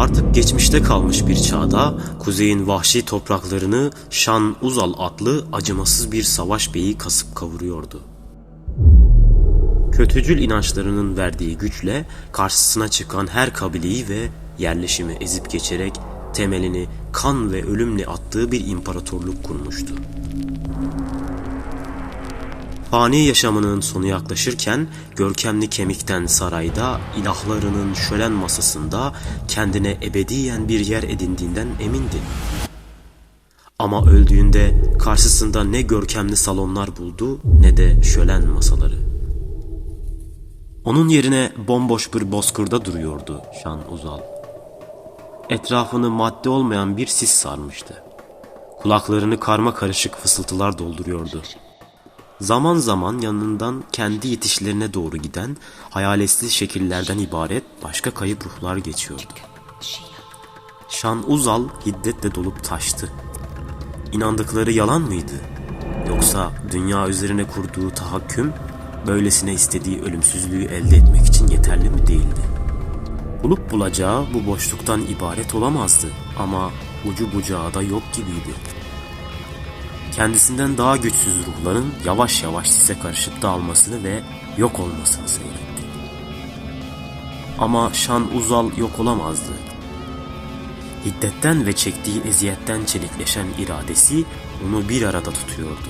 Artık geçmişte kalmış bir çağda kuzeyin vahşi topraklarını Şan Uzal adlı acımasız bir savaş beyi kasıp kavuruyordu. Kötücül inançlarının verdiği güçle karşısına çıkan her kabileyi ve yerleşimi ezip geçerek temelini kan ve ölümle attığı bir imparatorluk kurmuştu. Fani yaşamının sonu yaklaşırken görkemli kemikten sarayda ilahlarının şölen masasında kendine ebediyen bir yer edindiğinden emindi. Ama öldüğünde karşısında ne görkemli salonlar buldu ne de şölen masaları. Onun yerine bomboş bir bozkırda duruyordu Şan Uzal. Etrafını madde olmayan bir sis sarmıştı. Kulaklarını karma karışık fısıltılar dolduruyordu. Zaman zaman yanından kendi yetişlerine doğru giden hayaletsiz şekillerden ibaret başka kayıp ruhlar geçiyordu. Şan Uzal hiddetle dolup taştı. İnandıkları yalan mıydı? Yoksa dünya üzerine kurduğu tahakküm böylesine istediği ölümsüzlüğü elde etmek için yeterli mi değildi? Bulup bulacağı bu boşluktan ibaret olamazdı ama ucu bucağı da yok gibiydi. Kendisinden daha güçsüz ruhların yavaş yavaş sise karışıp dağılmasını ve yok olmasını seyretti. Ama Şan Uzal yok olamazdı. Hiddetten ve çektiği eziyetten çelikleşen iradesi onu bir arada tutuyordu.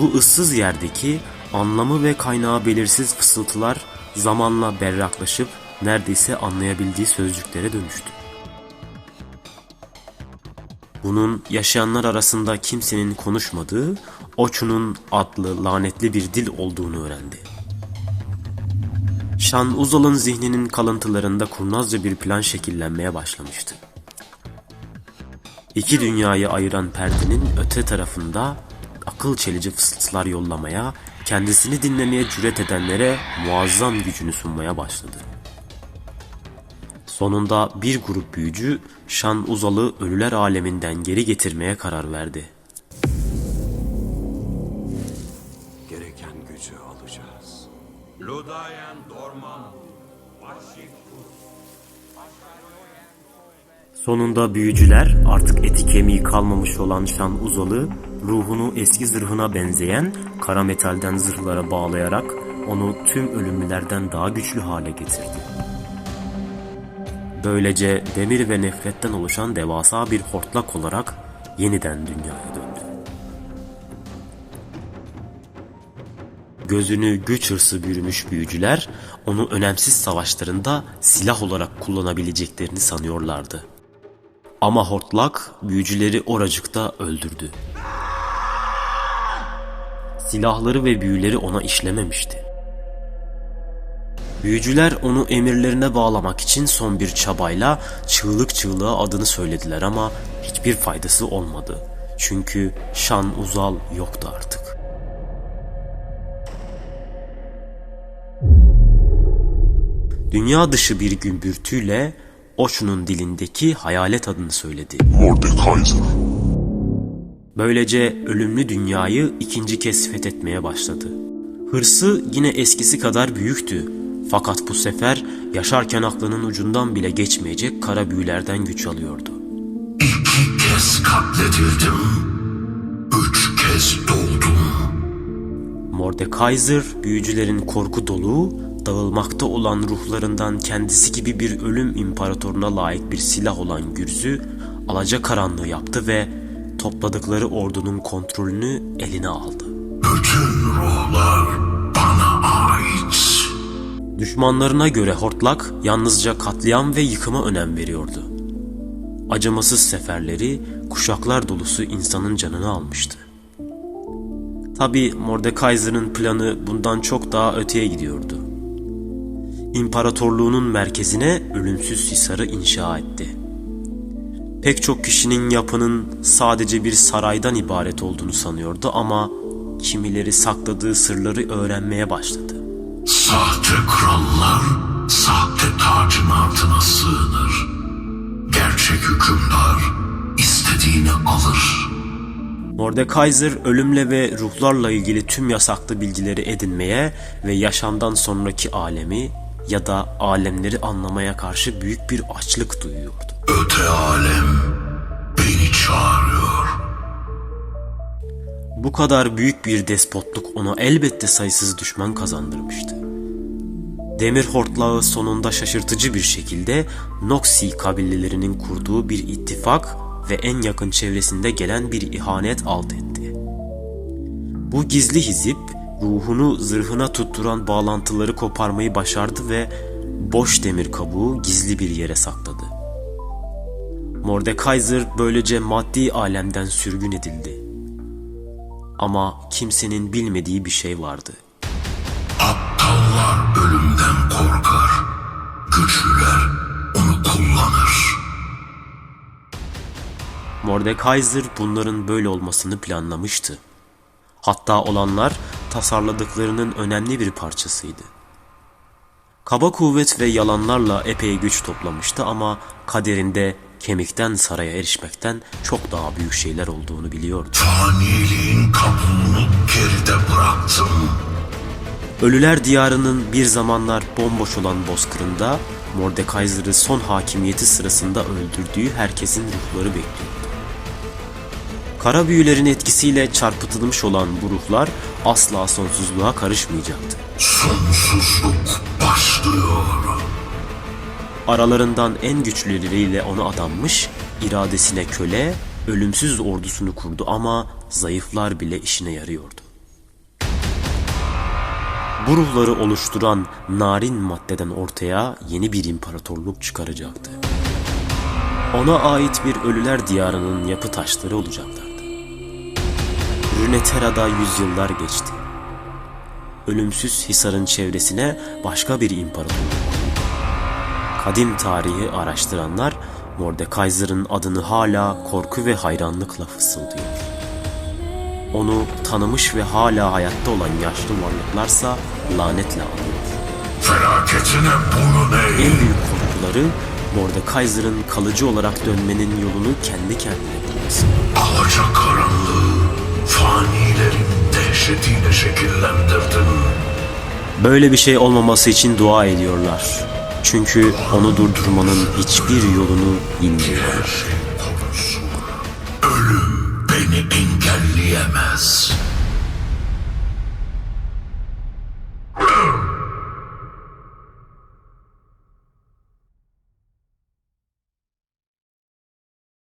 Bu ıssız yerdeki anlamı ve kaynağı belirsiz fısıltılar zamanla berraklaşıp neredeyse anlayabildiği sözcüklere dönüştü. Bunun yaşayanlar arasında kimsenin konuşmadığı Oçu'nun adlı lanetli bir dil olduğunu öğrendi. Şan Uzal'ın zihninin kalıntılarında kurnazca bir plan şekillenmeye başlamıştı. İki dünyayı ayıran perdenin öte tarafında akıl çelici fısıltılar yollamaya, kendisini dinlemeye cüret edenlere muazzam gücünü sunmaya başladı. Sonunda bir grup büyücü Şan Uzal'ı ölüler aleminden geri getirmeye karar verdi. Gereken gücü alacağız. Ludayen Dorman, Sonunda büyücüler artık eti kemiği kalmamış olan Şan Uzal'ı ruhunu eski zırhına benzeyen kara metalden zırhlara bağlayarak onu tüm ölümlülerden daha güçlü hale getirdi. Böylece demir ve nefretten oluşan devasa bir hortlak olarak yeniden dünyaya döndü. Gözünü güç hırsı bürümüş büyücüler onu önemsiz savaşlarında silah olarak kullanabileceklerini sanıyorlardı. Ama hortlak büyücüleri oracıkta öldürdü. Silahları ve büyüleri ona işlememişti. Büyücüler onu emirlerine bağlamak için son bir çabayla çığlık çığlığa adını söylediler ama hiçbir faydası olmadı. Çünkü Şan Uzal yoktu artık. Dünya dışı bir gümbürtüyle Oç'un dilindeki hayalet adını söyledi. Mordekaiser. Böylece ölümlü dünyayı ikinci kez fethetmeye başladı. Hırsı yine eskisi kadar büyüktü. Fakat bu sefer yaşarken aklının ucundan bile geçmeyecek kara büyülerden güç alıyordu. İki kez katledildim. Üç kez doldum. Mordekaiser büyücülerin korku dolu, dağılmakta olan ruhlarından kendisi gibi bir ölüm imparatoruna layık bir silah olan Gürz'ü alacakaranlığı yaptı ve topladıkları ordunun kontrolünü eline aldı. Bütün ruhlar Düşmanlarına göre Hortlak yalnızca katliam ve yıkıma önem veriyordu. Acımasız seferleri kuşaklar dolusu insanın canını almıştı. Tabi Mordekaiser'ın planı bundan çok daha öteye gidiyordu. İmparatorluğunun merkezine ölümsüz Hisar'ı inşa etti. Pek çok kişinin yapının sadece bir saraydan ibaret olduğunu sanıyordu ama kimileri sakladığı sırları öğrenmeye başladı. Sahte krallar sahte tacın altına sığınır. Gerçek hükümdar istediğini alır. Mordekaiser ölümle ve ruhlarla ilgili tüm yasaklı bilgileri edinmeye ve yaşamdan sonraki alemi ya da alemleri anlamaya karşı büyük bir açlık duyuyordu. Öte alem beni çağırıyor. Bu kadar büyük bir despotluk ona elbette sayısız düşman kazandırmıştı. Demir hortlağı sonunda şaşırtıcı bir şekilde Noxi kabilelerinin kurduğu bir ittifak ve en yakın çevresinde gelen bir ihanet alt etti. Bu gizli hizip ruhunu zırhına tutturan bağlantıları koparmayı başardı ve boş demir kabuğu gizli bir yere sakladı. Mordekaiser böylece maddi alemden sürgün edildi. Ama kimsenin bilmediği bir şey vardı. Güçlüler onu kullanır. Mordekaiser bunların böyle olmasını planlamıştı. Hatta olanlar tasarladıklarının önemli bir parçasıydı. Kaba kuvvet ve yalanlarla epey güç toplamıştı ama kaderinde kemikten saraya erişmekten çok daha büyük şeyler olduğunu biliyordu. Faniliğin kabuğunu geride bıraktım. Ölüler diyarının bir zamanlar bomboş olan bozkırında Mordekaiser'ı son hakimiyeti sırasında öldürdüğü herkesin ruhları bekliyordu. Kara büyülerin etkisiyle çarpıtılmış olan bu ruhlar asla sonsuzluğa karışmayacaktı. Sonsuzluk başlıyor. Aralarından en güçlüleriyle onu adanmış, iradesine köle, ölümsüz ordusunu kurdu ama zayıflar bile işine yarıyordu. Bu ruhları oluşturan narin maddeden ortaya yeni bir imparatorluk çıkaracaktı. Ona ait bir ölüler diyarının yapı taşları olacaklardı. Runeterra'da yüzyıllar geçti. Ölümsüz Hisar'ın çevresine başka bir imparatorluk Kadim tarihi araştıranlar Mordekaiser'ın adını hala korku ve hayranlıkla fısıldıyor. Onu tanımış ve hala hayatta olan yaşlı varlıklarsa lanetle anıyor. Felaketine boyun eğ. En büyük korkuları Mordekaiser'ın kalıcı olarak dönmenin yolunu kendi kendine bulması. Alacakaranlığı fanilerin dehşetiyle şekillendirdin. Böyle bir şey olmaması için dua ediyorlar. Çünkü onu durdurmanın hiçbir yolunu bilmiyor. Her